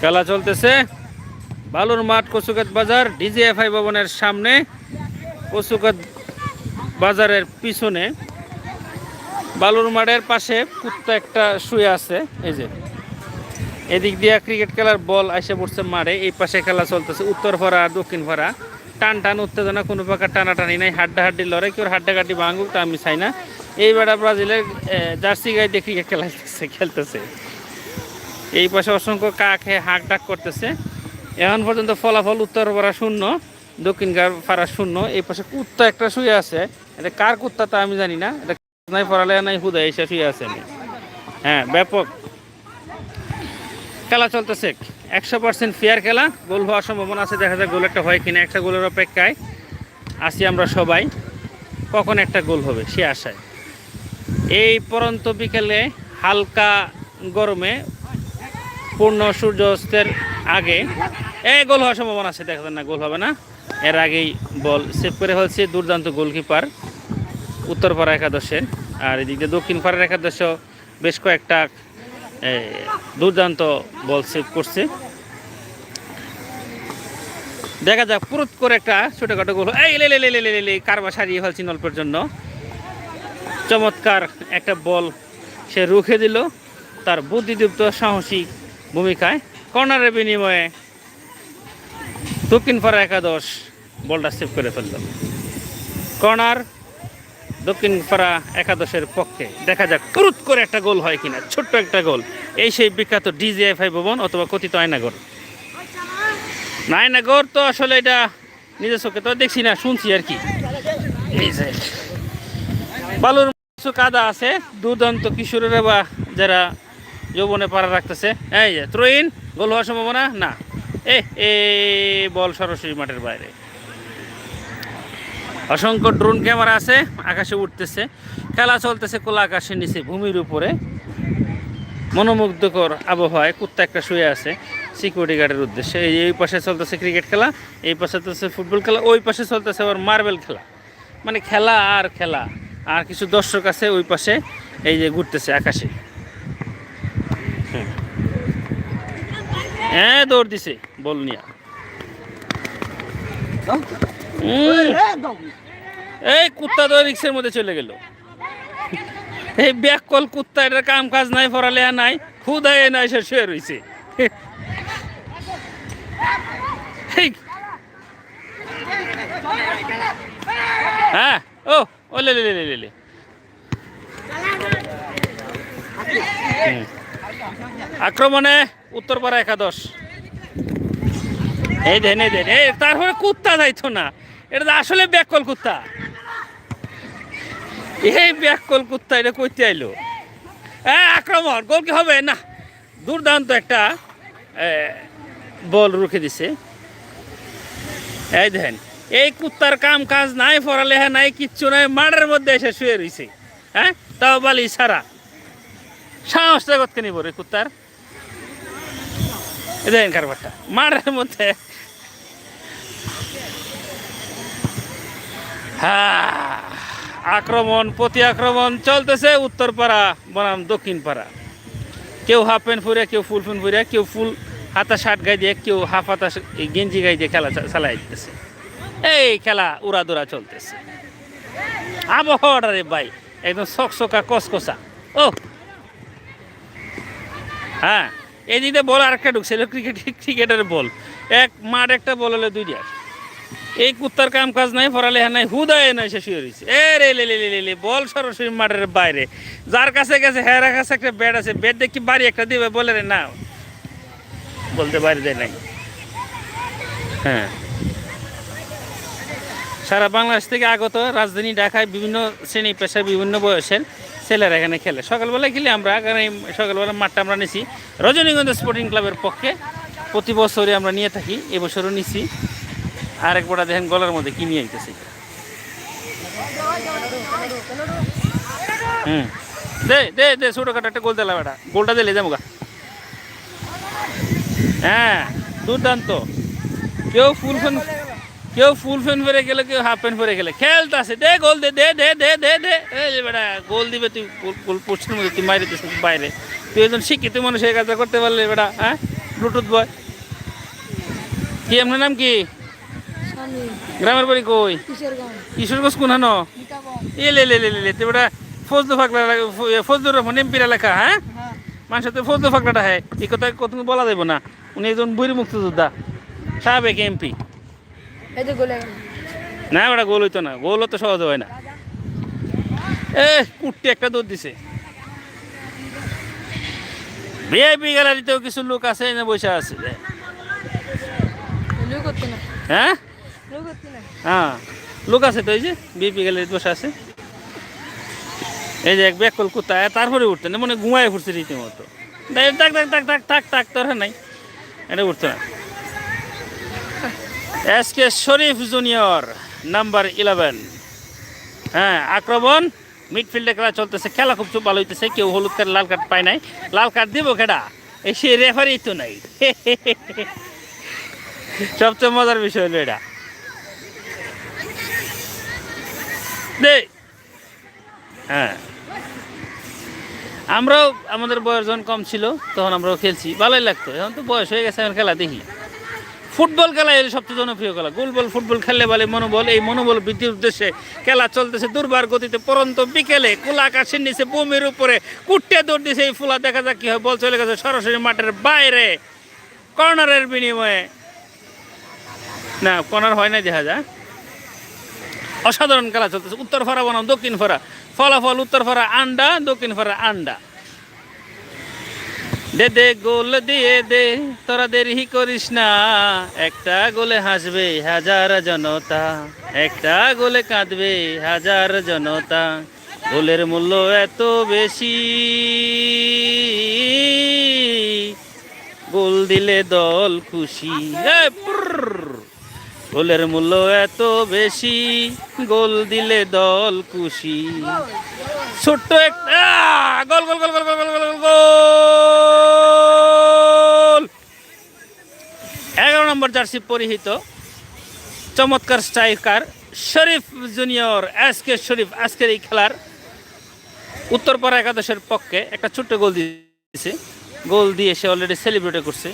খেলা চলতেছে। বালুর মাঠ কচুকাত বাজার, ডিজিএফআই ভবনের সামনে কচুকাত বাজারের পিছনে। বালুর মাঠের পাশে কুত্তা একটা শুয়ে আছে, এই যে। এদিক দিয়ে ক্রিকেট খেলার বল এসে পড়ছে মাঠে, এই পাশে খেলা চলতেছে উত্তর আর দক্ষিণ ফরা টান টান উত্তেজনা, কোনো প্রকার টানাটানি নাই হাড্ডা হাড্ডি লড়াই, কেউ হাড্ডাকাড্ডি ভাঙুক তা আমি চাই না। এই বেড়া ব্রাজিলের জার্সি গায়ে দিয়ে ক্রিকেট খেলাইতেছে, খেলতেছে। এই পাশে অসংখ্য কাক হাঁক ডাক করতেছে। এখন পর্যন্ত ফলাফল উত্তর পাড়া শূন্য, দক্ষিণ পাড়া শূন্য। এই পাশে কুত্তা একটা শুয়ে আছে। এটা কার কুত্তা তা আমি জানি না। এটা নাই পড়ালে নাই হুদা এসে শুয়ে আছে। হ্যাঁ ব্যাপক খেলা চলতেছে। একশো পার্সেন্ট ফেয়ার খেলা। গোল হওয়ার সম্ভাবনা আছে। দেখা যায় গোল একটা হয় কিনা। একটা গোলের অপেক্ষায় আছি আমরা সবাই। কখন একটা গোল হবে, সে আশায়। এই পরন্ত বিকেলে হালকা গরমে পূর্ণ সূর্যাস্তের আগে। এই গোল হওয়ার সম্ভাবনা আছে দেখা না গোল হবে না। এর আগেই বল সেভ করে ফেলছে দুর্দান্ত গোলকিপার উত্তর উত্তরপাড়া একাদশের আর এদিক দক্ষিণ পাড়ার একাদশ বেশ কয়েকটা এ, দুর্দান্ত বল সেভ করছে। দেখা যাক পুরুত করে একটা ছোটখাটো গোল। এই লে লে লে লে কারবা সারিয়ে ফেলছি অল্পের জন্য। চমৎকার একটা বল সে রুখে দিল। তার বুদ্ধিদীপ্ত সাহসী ভূমিকায়। কর্নারের বিনিময়ে দক্ষিণ পাড়া একাদশ বলটা সেভ করে ফেলল। কর্নার দক্ষিণ পাড়া একাদশের পক্ষে দেখা যাক পুরুত করে একটা গোল হয় কিনা, ছোট্ট একটা গোল। এই সেই বিখ্যাত ডিজিএফআই ভবন অথবা কথিত আয়নাগর। আয়নাগর তো আসলে এটা নিজের চোখে তো দেখছি না, শুনছি আর কি। বালুর কাদা আছে, দুর্দান্ত কিশোরেরা বা যারা যৌবনে পাড়া রাখতেছে। এই যে ত্রয়ীন গোল হওয়ার সম্ভাবনা? না। এ এ, বল সরাসরি মাঠের বাইরে। অসংখ্য ড্রোন ক্যামেরা আছে, আকাশে উঠতেছে। খেলা চলতেছে কোলা আকাশের নিচে, ভূমির উপরে। মনোমুগ্ধকর আবহাওয়ায় কুত্তা একটা শুয়ে আছে সিকিউরিটি গার্ডের উদ্দেশ্যে। এই এই পাশে চলতেছে ক্রিকেট খেলা, এই পাশে চলতেছে ফুটবল খেলা, ওই পাশে চলতেছে আবার মার্বেল খেলা। মানে খেলা আর খেলা। আর কিছু দর্শক আছে ওই পাশে, এই যে ঘুরতেছে আকাশে। হ্যাঁ। দৌড় দিছে। বল নিয়া। উম, এই কুত্তা তো রিক্সের মধ্যে চলে গেল। এই ব্যাক কল কুত্তা এটার কাম কাজ নাই পড়ালেয়া নাই খুদায় নাই সে শুয়ে রয়েছে হ্যাঁ ও ও লে লে লে লে, লে হুম। আক্রমণে উত্তরপাড়া একাদশ। এই দেন এই দেন, এই, তারপরে কুত্তা যাইতো না। এটা আসলে ব্যাককল কুত্তা। এই ব্যাককল কুত্তা এটা কইতে আইলো। হ্যাঁ আক্রমণ, গোল কি হবে? না, দুর্দান্ত একটা বল রুখে দিছে। এই দেখেন এই কুত্তার কাম কাজ নাই, পড়ালেখা নাই, কিচ্ছু নাই, মাঠের মধ্যে এসে শুয়ে রইছে। হ্যাঁ তাও বালি সারা সাহস জগৎকে নিব রে কুত্তার? দেখেন কারবারটা। মাঠের মধ্যে। হ্যাঁ আক্রমণ প্রতি আক্রমণ চলতেছে উত্তরপাড়া, বনাম দক্ষিণ পাড়া কেউ হাফ প্যান্ট পরে, কেউ ফুল প্যান্ট পরে, কেউ ফুল হাতা শার্ট গায়ে দিয়ে, কেউ হাফ হাতা গেঞ্জি গায়ে দিয়ে খেলা চালাই দিতেছে। এই খেলা উড়াদুরা চলতেছে। আবহাওয়াটা রে ভাই, একদম সকসকা কসকসা ও হ্যাঁ এই দিকে বল আরেকটা ঢুকছে ক্রিকেট ক্রিকেটের বল। এক মাঠ একটা বল হলে দুই দুইটা। এই কুত্তার কাম কাজ নাই, পড়ালেখা নাই, হুদায় নাই, সে শুয়ে রয়েছে। এ রে, লে লে লে বল সরাসরি মাঠের বাইরে। যার কাছে গেছে হ্যাঁ কাছে একটা ব্যাট আছে ব্যাট দেখি বাড়ি একটা দিবে, বলে রে না বলতে বাইরে দেয় নাই। হ্যাঁ। সারা বাংলাদেশ থেকে আগত রাজধানী ঢাকায় বিভিন্ন শ্রেণি পেশায় বিভিন্ন বয়সের ছেলেরা এখানে খেলে। সকালবেলায় খেলি আমরা এখানে সকালবেলা মাঠটা আমরা নিছি। রজনীগঞ্জ স্পোর্টিং ক্লাবের পক্ষে প্রতি বছরই আমরা নিয়ে থাকি, এবছরও নিছি। আর বড়া দেখেন গলার মধ্যে কি নিয়ে আইতেছে। হুম। দে দে দে, ছোটোখাটো একটা গোল দিলাম এটা গোলটা দিলে যাব গা। হ্যাঁ দুর্দান্ত। কেউ ফুল কেউ ফুল প্যান্ট পরে গেলে কেউ হাফ প্যান্ট পরে গেলে। খেলতেছে। দে গোল দে দে দে দে দে দে। এই বেটা গোল দিবে তুই গোল পোস্টের মধ্যে তুই মাইরে দিস বাইরে। তুই একজন শিক্ষিত মানুষ এই কাজটা করতে পারলে বেটা হ্যাঁ? ব্লুটুথ বয় কি আপনার নাম কি? গ্রামের বাড়ি কই? কিশোরগঞ্জ। কোন হানো? এ লে লে লে লে তোমরা ফজলু ফাকলা ফজলুর রহমান এমপির এলাকা হ্যাঁ? মানুষের তো ফজলু ফাকলাটা হ্যাঁ। এই কথা কত বলা যাবে না। উনি একজন বীর মুক্তিযোদ্ধা। সাবেক এমপি না ওটা গোল হইতো না। গোল তো সহজ হয় না। এ কুট্টি একটা দৌড় দিছে। ভিআইপি গ্যালারিতেও কিছু লোক আছে না বসে আছে। হ্যাঁ? লোক হ্যাঁ। লোক আছে তো এই যে বিপি গ্যালারিতে বসে আছে। এই যে এক ব্যাকল কুত্তা তারপরে উঠতে না মানে ঘুমায় ফুটছে রীতিমতো। টাক টাক টাক টাক টাক টাক তোর নাই। এটা উঠতো না। S K Sharif junior, number eleven হ্যাঁ আক্রমণ। মিডফিল্ডে খেলা চলতেছে, খেলা খুব ভালো হইতেছে, কেউ হলুদ কার্ড লাল কার্ড পায় নাই। লাল কার্ড দিব কেডা? এই সে রেফারি তো নাই। সবচেয়ে মজার বিষয় হলো এটা। হ্যাঁ। আমরাও, আমাদের বয়স যখন কম ছিল, তখন আমরাও খেলছি। ভালোই লাগতো। এখন তো বয়স হয়ে গেছে, এখন খেলা দেখি। ফুটবল খেলা এর সবচেয়ে জনপ্রিয় খেলা। গোল বল, ফুটবল খেললে বলে মনোবল। এই মনোবল বৃদ্ধির উদ্দেশ্যে খেলা চলতেছে দুর্বার গতিতে পরন্ত বিকেলে। কুলা আকাশের নিচে বমির উপরে কুট্টে দৌড় দিছে এই ফুলা। দেখা যাক কি হয়। বল চলে গেছে সরাসরি মাঠের বাইরে। কর্নারের বিনিময়ে। না, কর্নার হয় না দেখা যায় অসাধারণ খেলা চলতেছে। উত্তর ফারা বনাম, দক্ষিণ ফারা ফলাফল উত্তর ফারা আন্ডা, দক্ষিণ ফারা আন্ডা। দে দে, গোল দিয়ে দে, তোরা দেরি করিস না। একটা গোলে হাসবে হাজার জনতা, একটা গোলে কাঁদবে হাজার জনতা। গোলের মূল্য এত বেশি, গোল দিলে দল খুশি। গোলের মূল্য এত বেশি, গোল দিলে দল খুশি। ছোট্ট একটা গোল গোল গোল গোল গোল গোল গোল গোল। নম্বর জার্সি পরিহিত চমৎকার striker Sharif junior S K Sharif. আজকের এই খেলার উত্তরপাড়া একাদশের পক্ষে একটা ছোট্ট গোল দিয়েছে। গোল দিয়ে সে অলরেডি সেলিব্রেট করছে।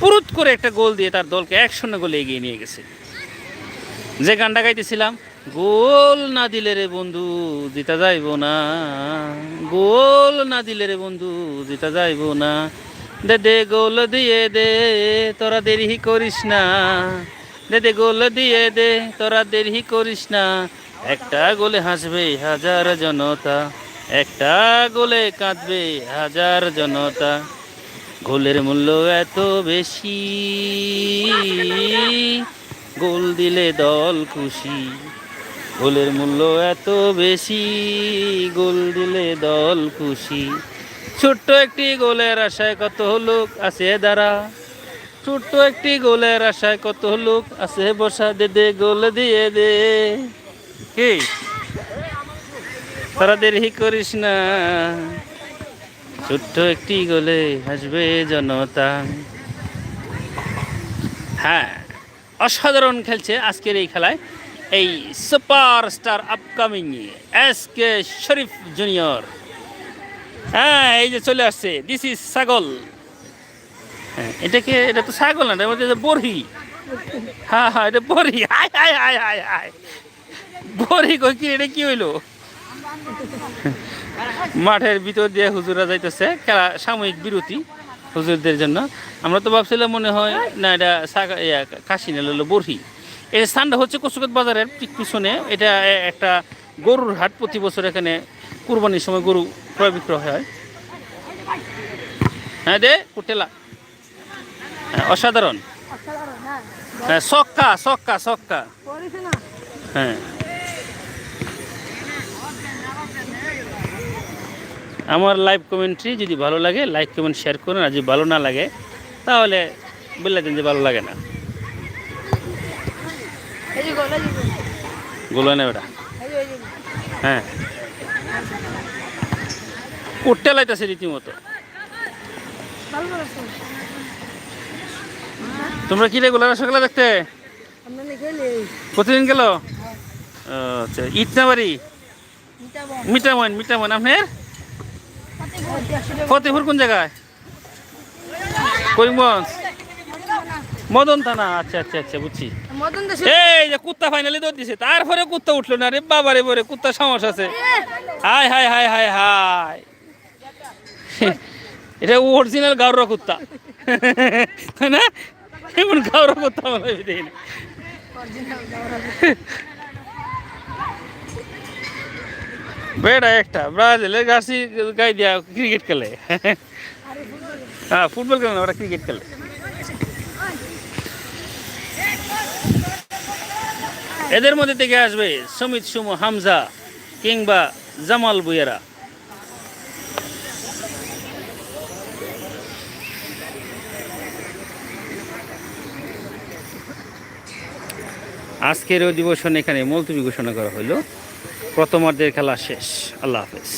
পুরুত করে একটা গোল দিয়ে তার দলকে এক শূন্য গোলে এগিয়ে নিয়ে গেছে। যে গানটা গাইতেছিলাম, গোল না দিলে রে বন্ধু, জিতা যাইব না। গোল না দিলে রে বন্ধু, জিতা যাইব না। দে দে গোল দিয়ে দে, তোরা দেরি করিস না। দে দে গোল দিয়ে দে, তোরা দেরি করিস না। একটা গোলে হাসবে হাজার জনতা, একটা গোলে কাঁদবে হাজার জনতা। গোলের মূল্য এত বেশি, গোল দিলে দল খুশি। গোলের মূল্য এত বেশি, গোল দিলে দল খুশি। ছোট্ট একটি গোলের আশায় কত লোক আছে দাঁড়া ছোট্ট একটি গোলের আশায় কত লোক আছে? বসা দে দে, গোল দিয়ে দে। কি? তারা দেরি করিস না। ছোট্ট একটি গোলে হাসবে জনতা। হ্যাঁ অসাধারণ খেলছে আজকের এই খেলায় এই super star upcoming S K Sharif junior. হ্যাঁ এই যে চলে আসছে। দিস ইজ ছাগল। হ্যাঁ এটাকে এটা তো ছাগল না, এটা বড়ি হ্যাঁ হ্যাঁ এটা বড়ি হায় হায় হায় হায় হায় বড়ি কই কি, এটা কি হইল? মাঠের ভিতর দিয়ে হুজুরা যাইতেছে, খেলা, সাময়িক বিরতি হুজুরদের জন্য। আমরা তো ভাবছিলাম মনে হয়, না, এটা কাশি না হলো বরহি। এই স্থানটা হচ্ছে কচুকাত বাজারের ঠিক পিছনে। এটা একটা গরুর হাট প্রতি বছর এখানে কুরবানির সময় গরু ক্রয় বিক্রয় হয়। হ্যাঁ দে কুটেলা। হ্যাঁ, অসাধারণ। হ্যাঁ সক্কা সক্কা সক্কা। হ্যাঁ। আমার লাইভ কমেন্ট্রি যদি ভালো লাগে লাইক কমেন্ট শেয়ার করুন। আর যদি ভালো না লাগে তাহলে বললে দেন যে ভালো লাগে না। গোলে ওটা? হ্যাঁ। উঠতে লাইতেছে রীতিমতো। তোমরা কি রেগুলার সকালে দেখতে? প্রতিদিন গেল? আচ্ছা ইটনাবাড়ি? মিটাবন মিটামন মিটামন আপনার? ফতেপুর কোন জায়গায়? করিমগঞ্জ। মদন থানা আচ্ছা আচ্ছা আচ্ছা বুঝছি। এই যে কুত্তা ফাইনালি দৌড় দিছে। তারপরে কুত্তা উঠল না রে, বাবারে বরে কুত্তা সমস্যা আছে। হাই হাই হাই হাই হাই। এটা অরিজিনাল গাউরা কুত্তা। না? এমন গাউরা কুত্তা। বেড়া একটা, ব্রাজিলের গাছি গাই দিয়া ক্রিকেট খেলে। হ্যাঁ ফুটবল খেলে না, ওরা ক্রিকেট খেলে। এদের মধ্যে থেকে আসবে সমিত, সুমু, হামজা কিংবা জামাল বুয়েরা। আজকের অধিবেশন এখানে মুলতবি ঘোষণা করা হলো প্রথমার্ধের খেলা শেষ। আল্লাহ হাফেজ।